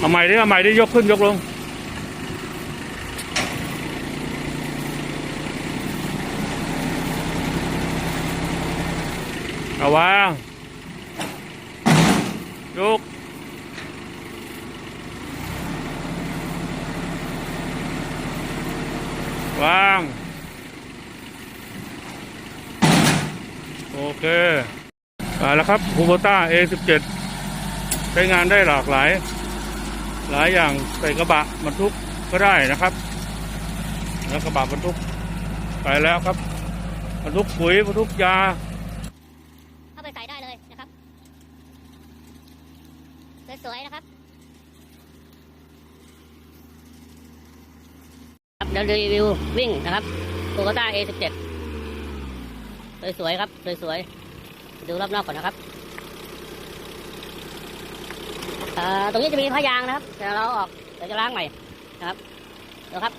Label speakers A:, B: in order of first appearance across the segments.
A: เอาใหม่ดิเอาใหม่ดิยกขึ้นยกลง เอาวางยกวางโอเคมาแล้วครับคูโบต้า A17 ใช้งานได้หลากหลาย หลายอย่างใส่กระบะบรรทุกก็ได้นะครับ แล้วกระบะบรรทุกไปแล้วครับบรรทุกปุ๋ยบรรทุกยา
B: เข้าไปใส่ได้เลยนะครับสวยๆนะครับครับเดี๋ยวรีวิววิ่งนะครับโตโยต้า A17 สวยๆครับสวยๆดูรอบนอกก่อนนะครับเอ่อ ตรงนี้จะมีผ้ายางนะครับเดี๋ยวเราออกเดี๋ยวจะล้างใหม่นะครับเดี๋ยวครับ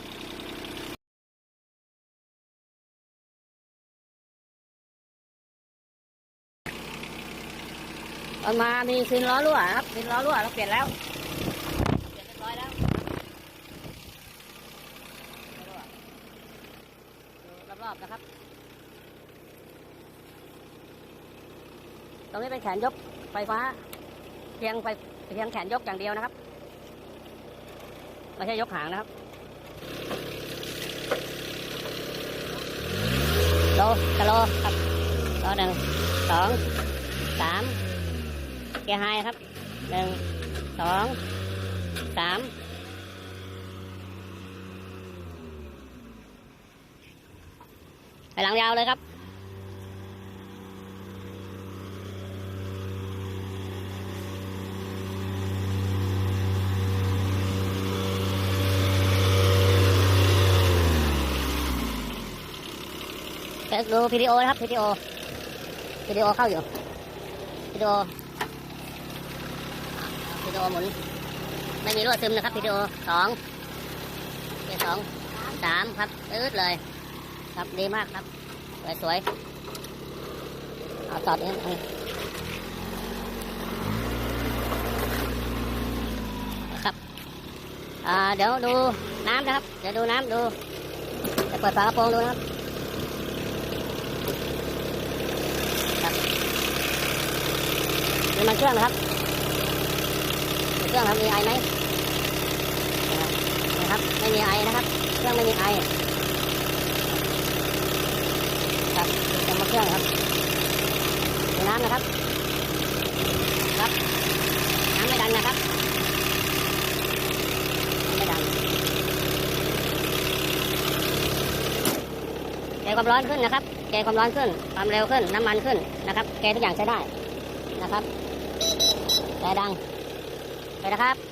B: ตอนมามีคืนล้อรั่วครับคืนล้อรั่วเราเปลี่ยนแล้วเปลี่ยนเรียบร้อยแล้วรอบๆนะครับ ตรงนี้เป็นแขนยกไฟฟ้าเพียงไฟ เพียงแขนยกอย่างเดียวนะครับ ไม่ใช่ยกหางนะครับ โลกะโลครับโลหนึ่งสองสามเกียร์ไฮครับหนึ่งสองสามไปหลังยาวเลยครับ เดี๋ยวดูวิดีโอนะครับวิดีโอวิดีโอเข้าอยู่วิดีโอวิดีโอหมุนไม่มีรั่วซึมนะครับวิดีโอสองเสองสามครับอืดเลย ครับดีมากครับ สวยสวยๆเอาจอดนี้ครับอ่าเดี๋ยวดูน้ำนะครับ เดี๋ยวดูน้ำดูจะเปิดฝากระโปรงดูนะครับนี่มัน เครื่องนะครับเครื่องครับมีไอไหมนะครับ ไม่มีไอนะครับ เครื่องไม่มีไอครับจะมาเครื่องครับมีน้ำนะครับ ครับ น้ำไม่ดันนะครับไม่ดันเกยความร้อนขึ้นนะครับเกยความร้อนขึ้น ความเร็วขึ้น น้ำมันขึ้นนะครับเกยทุกอย่างใช้ได้นะครับ แต่ดังไปนะครับ